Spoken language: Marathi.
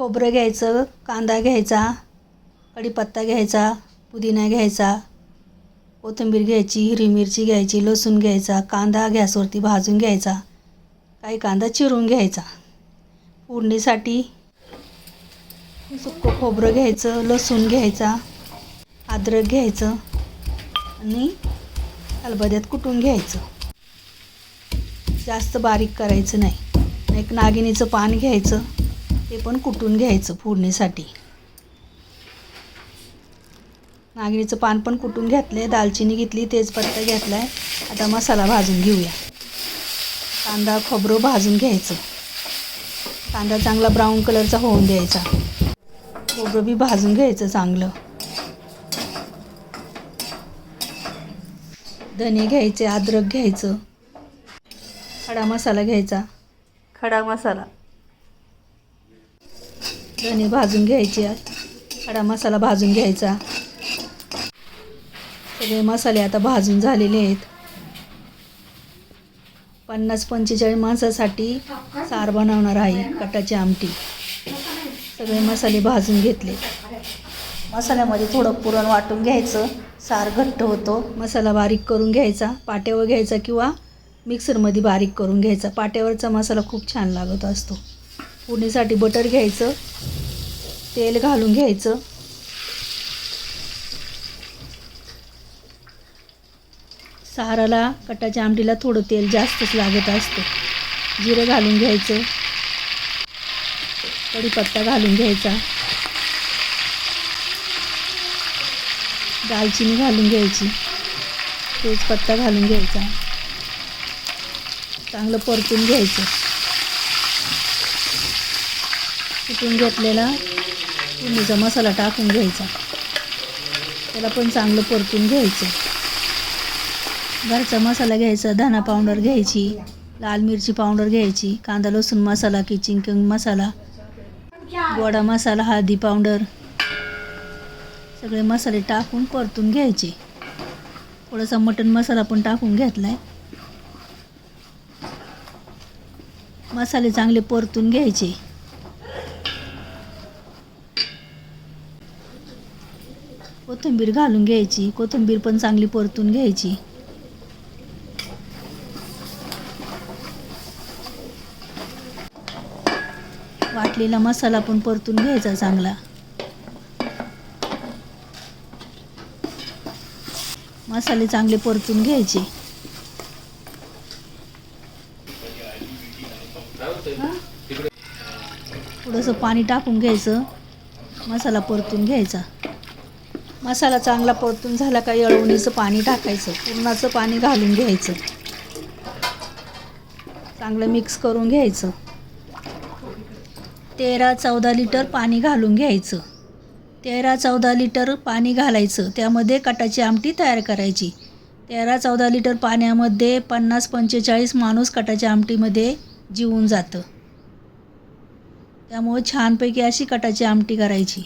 खोबरं घ्यायचं कांदा घ्यायचा कढीपत्ता घ्यायचा पुदिना घ्यायचा कोथिंबीर घ्यायची हिरवी मिरची घ्यायची लसूण घ्यायचा कांदा गॅसवरती भाजून घ्यायचा काही कांदा चिरून घ्यायचा. फोडणीसाठी सुक्कं खोबरं घ्यायचं लसूण घ्यायचा अद्रक घ्यायचं आणि अलबद्यात कुटून घ्यायचं. जास्त बारीक करायचं नाही. एक नागिनीचं पान घ्यायचं. ते पण कुटून घ्यायचं फोडणीसाठी. नागिनीचं पान पण कुटून घेतले दालचिनी घेतली तेजपत्ता घेतला आहे आता मसाला भाजून घेऊया. कांदा खोबरं भाजून घ्यायचं. कांदा चांगला ब्राऊन कलरचा होऊन द्यायचा. खोबरं बी भाजून घ्यायचं चांगलं. धने घ्यायचे अद्रक घ्यायचं. खडा मसाला घ्यायचा. खडा मसाला. धने भाजून घ्यायचे खडा मसाला भाजून घ्यायचा. सगळे मसाले आता भाजून झालेले आहेत. पन्नास पंचेचाळीस माणसासाठी सार बनवणार आहे कटाची आमटी. सगळे मसाले भाजून घेतले. मसाल्यामध्ये थोडं पुरण वाटून घ्यायचं. सार घट्ट होतो. मसाला बारीक करून घ्यायचा. पाट्यावर घ्यायचा किंवा मिक्सरमध्ये बारीक करून घ्यायचा. पाट्यावरचा मसाला खूप छान लागत असतो. फोडणीसाठी बटर घ्यायचं. तेल घालून घ्यायचं. सहाराला कटाच्या आमटीला थोडं तेल जास्तच लागत असतं. जिरं घालून घ्यायचं. कढीपत्ता घालून घ्यायचा. दालचिनी घालून घ्यायची. तेजपत्ता घालून घ्यायचा. चांगलं परतून घ्यायचं. कुटून घेतलेला? फोडणीचा मसाला टाकून घ्यायचा. त्याला पण चांगलं परतून घ्यायचं. घरचा मसाला घ्यायचा धना पावडर घ्यायची लाल मिरची पावडर घ्यायची कांदा लसूण मसाला किचिंग किंग मसाला गोडा मसाला हळदी पावडर. सगळे मसाले टाकून परतून घ्यायचे. थोडासा मटन मसाला पण टाकून घेतला आहे मसाले चांगले परतून घ्यायचे. कोथिंबीर घालून घ्यायची कोथिंबीर पण चांगली परतून घ्यायची. वाटलेला मसाला पण परतून घ्यायचा चांगला. मसाले चांगले परतून घ्यायचे. थोडंसं पाणी टाकून घ्यायचं. मसाला परतून घ्यायचा. मसाला चांगला परतून झाला का येळवणीचं पाणी टाकायचं पुरणाचं पाणी घालून घ्यायचं. चांगलं मिक्स करून घ्यायचं. तेरा चौदा लिटर पाणी घालून घ्यायचं. तेरा चौदा लिटर पाणी घालायचं. त्यामध्ये कटाची आमटी तयार करायची. तेरा चौदा लिटर पाण्यामध्ये पन्नास पंचेचाळीस माणूस कटाच्या आमटीमध्ये जिवून जातं. त्यामुळं छानपैकी अशी कटाची आमटी करायची.